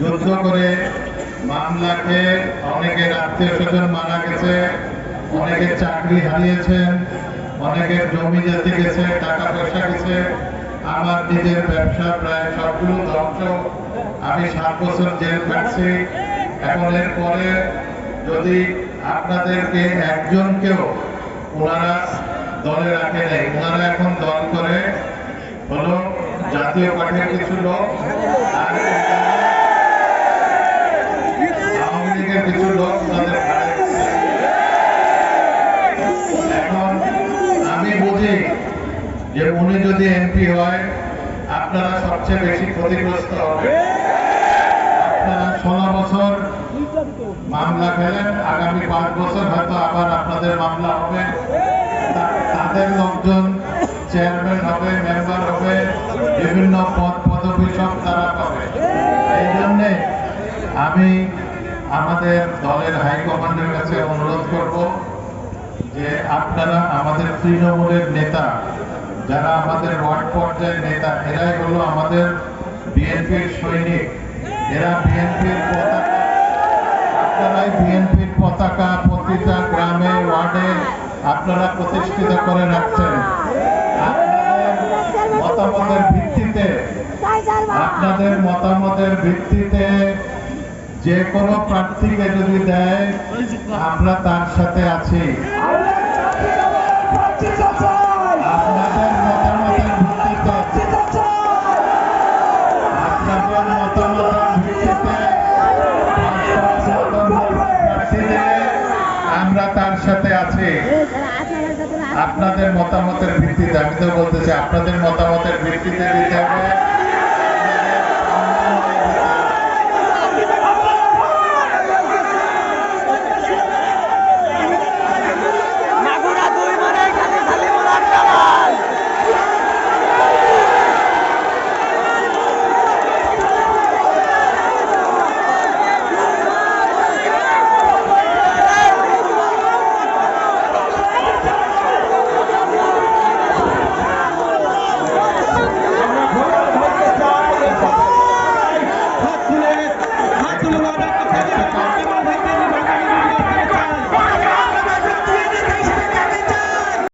যুদ্ধ করে মামলাকে অনেকের আত্মীয় স্বজন মারা গেছে অনেকের চাকরি হারিয়েছেন অনেকের জমি জাতি গেছে টাকা পয়সা গেছে। আমার নিজের ব্যবসা প্রায় সবগুলো ধ্বংস। আমি সাত বছর জেল কাটছি এখন এর পরে যদি আপনাদেরকে একজনকেও ওনারা দলে রাখে নেই, ওনারা এখন দল করে হলো জাতীয় পার্টির কিছু লোক আর আওয়ামী লীগের কিছু লোক তাদের ঘাড়ে বসে। এখন আমি বুঝি যে উনি যদি এমপি হয়, আপনারা সবচেয়ে বেশি ক্ষতিগ্রস্ত হবে। আপনারা ষোলো বছর মামলা খেলেন, আগামী পাঁচ বছর হয়তো আবার আপনাদের মামলা হবে। তাদের লোকজন চেয়ারম্যান হবে, মেম্বার হবে, বিভিন্ন পদ পদবি সব তারা পাবে। এই জন্যে আমি আমাদের দলের হাইকমান্ডের কাছে অনুরোধ করব যে আপনারা আমাদের তৃণমূলের নেতা যারা আমাদের ওয়ার্ড পর্যায়ের নেতা, এরাই হলো আমাদের বিএনপির সৈনিক। এরা বিএনপির পতাকা। আপনারাই বিএনপির পতাকা প্রতিটা গ্রামে, ওয়ার্ডে আপনারা প্রতিষ্ঠিত করে রাখছেন। মতামতের ভিত্তিতে, আপনাদের মতামতের ভিত্তিতে যে কোনো প্রার্থীকে যদি দেয়, আমরা তার সাথে আছি। আমরা তার সাথে আছি। আপনাদের মতামতের ভিত্তিতে, আমি তো বলতেছি আপনাদের মতামতের ভিত্তিতে দিতে হবে।